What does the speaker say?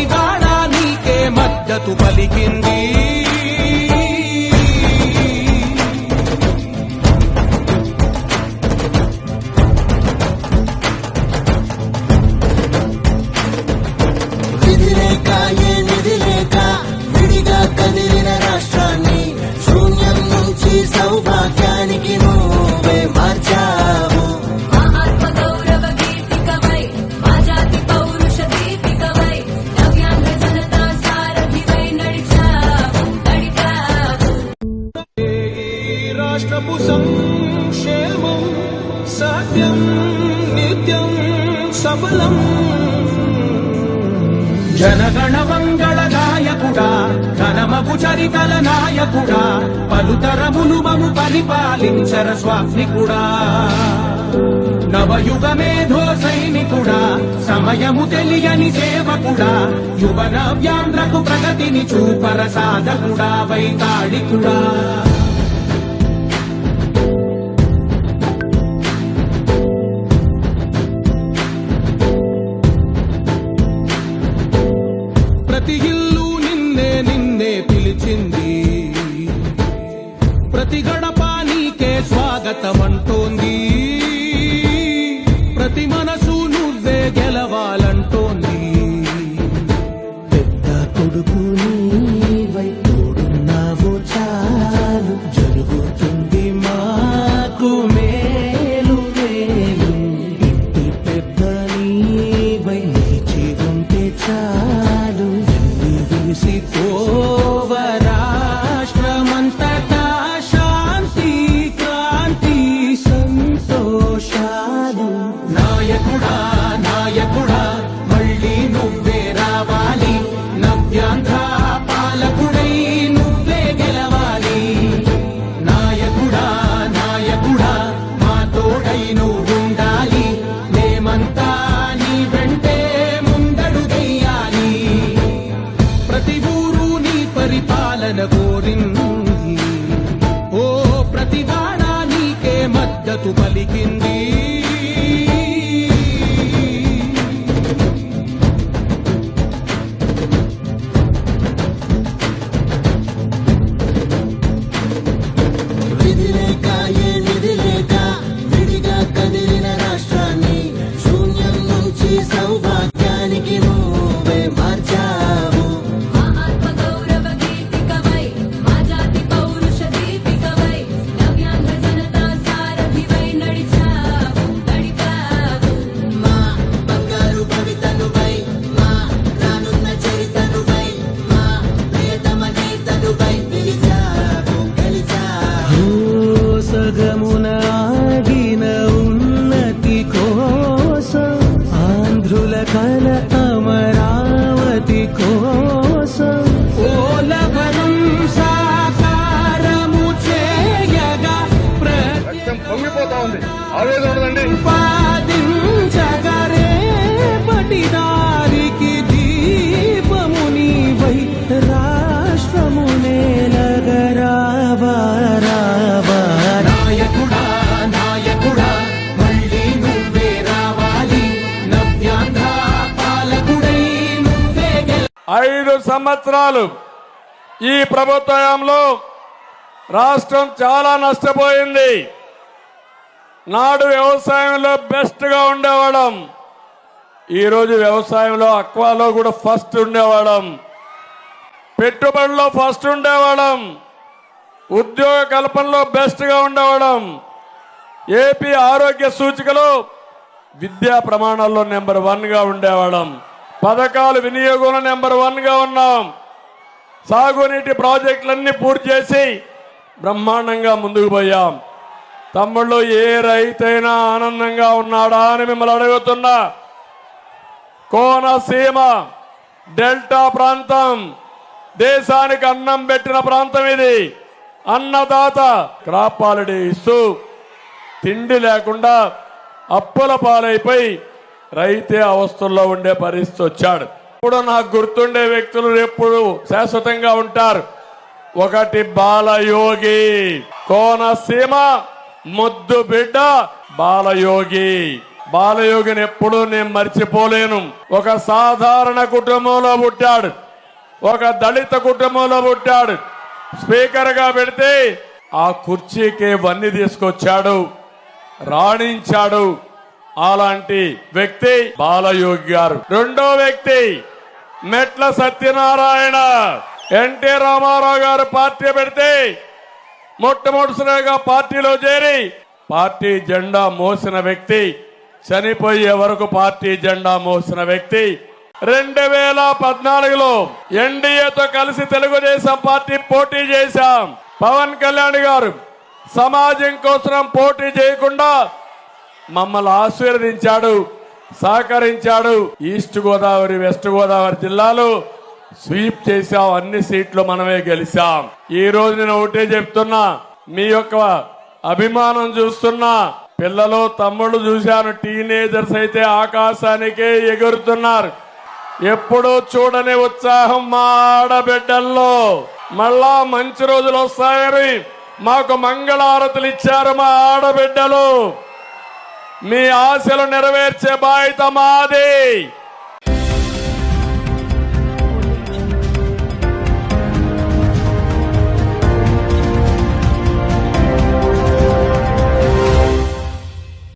ప్రతి నీకే మద్దతు పలికింది. ఈ రాష్ట్రపు సంక్షేమం సత్యం నిత్యం సఫలం జనగణ మంగళ నాయకుడా ఘనమగు చరితల నాయకుడా పలుతరములు మము పరిపాలించర స్వామికుడా నవయుగ మేధో సైనికుడా సమయము తెలియని సేవకుడా యువన వ్యాంధ్రకు ప్రగతిని చూపర సాధకుడా వైతాళికుడా. స్వాగతం అంటోంది పరిపాలన ఉంది ఆవేదన ఉండదండి ప్రతిపాదించగరేపటి దారికి దీపము నీవై రాష్ట్రము నేలగరావా రావా నాయకుడా నాయకుడా మళ్ళీ నువ్వే రావాలి. నవ్యాంధ్ర పాలకుడై నువ్వే గెల ఐదు సంవత్సరాలు ఈ ప్రభుత్వంలో రాష్ట్రం చాలా నష్టపోయింది. నాడు వ్యవసాయంలో బెస్ట్గా ఉండేవాళ్ళం. ఈరోజు వ్యవసాయంలో అక్వాలో కూడా ఫస్ట్ ఉండేవాళ్ళం. పెట్టుబడిలో ఫస్ట్ ఉండేవాళ్ళం. ఉద్యోగ కల్పనలో బెస్ట్గా ఉండేవాళ్ళం. ఏపీ ఆరోగ్య సూచికలో విద్యా ప్రమాణాల్లో నెంబర్ వన్గా ఉండేవాళ్ళం. పథకాలు వినియోగంలో నెంబర్ వన్గా ఉన్నాం. సాగునీటి ప్రాజెక్టులన్నీ పూర్తి చేసి బ్రహ్మాండంగా ముందుకు పోయాం. తమ్ముళ్ళు ఏ రైతైనా ఆనందంగా ఉన్నాడా అని మిమ్మల్ని అడుగుతున్నా. కోనసీమ డెల్టా ప్రాంతం దేశానికి అన్నం పెట్టిన ప్రాంతం ఇది. అన్నదాత క్రాప్ పాలిడీ ఇస్తూ తిండి లేకుండా అప్పుల పాలైపోయి రైతే అవస్థల్లో ఉండే పరిస్థితి వచ్చాడు. ఇప్పుడు నాకు గుర్తుండే వ్యక్తులు ఎప్పుడు శాశ్వతంగా ఉంటారు. ఒకటి బాలయోగి కోనసీమ ముద్దు బిడ్డ బాలయోగి. బాలయోగిని ఎప్పుడూ నేను మర్చిపోలేను. ఒక సాధారణ కుటుంబంలో పుట్టాడు. ఒక దళిత కుటుంబంలో పుట్టాడు. స్పీకర్గా పెడితే ఆ కుర్చీకి వన్ని తీసుకొచ్చాడు. రాణించాడు. అలాంటి వ్యక్తి బాలయోగి గారు. రెండో వ్యక్తి మెట్ల సత్యనారాయణ. ఎన్టీ రామారావు గారు పార్టీ పెడితే మొట్టమొదటిసారిగా పార్టీలో చేరి పార్టీ జెండా మోసిన వ్యక్తి చనిపోయే వరకు పార్టీ జెండా మోసిన వ్యక్తి. రెండు వేల పద్నాలుగులో ఎన్డీఏతో కలిసి తెలుగుదేశం పార్టీ పోటీ చేశాం. పవన్ కళ్యాణ్ గారు సమాజం కోసం పోటీ చేయకుండా మమ్మల్ని ఆశీర్వదించాడు సహకరించాడు ఈస్ట్ గోదావరి వెస్ట్ గోదావరి జిల్లాలో. స్వీప్ చేసాం అన్ని సీట్లు మనమే గెలిచాం. ఈ రోజు నేను ఒకటే చెప్తున్నా మీ యొక్క అభిమానం చూస్తున్నా పిల్లలు తమ్ముళ్ళు చూశాను టీనేజర్స్ అయితే ఆకాశానికే ఎగురుతున్నారు. ఎప్పుడూ చూడని ఉత్సాహం మా ఆడబిడ్డల్లో. మళ్ళా మంచి రోజులు వస్తాయని మాకు మంగళారతులు ఇచ్చారు మా ఆడబిడ్డలు. మీ ఆశలు నెరవేర్చే బాధ్యత మాది.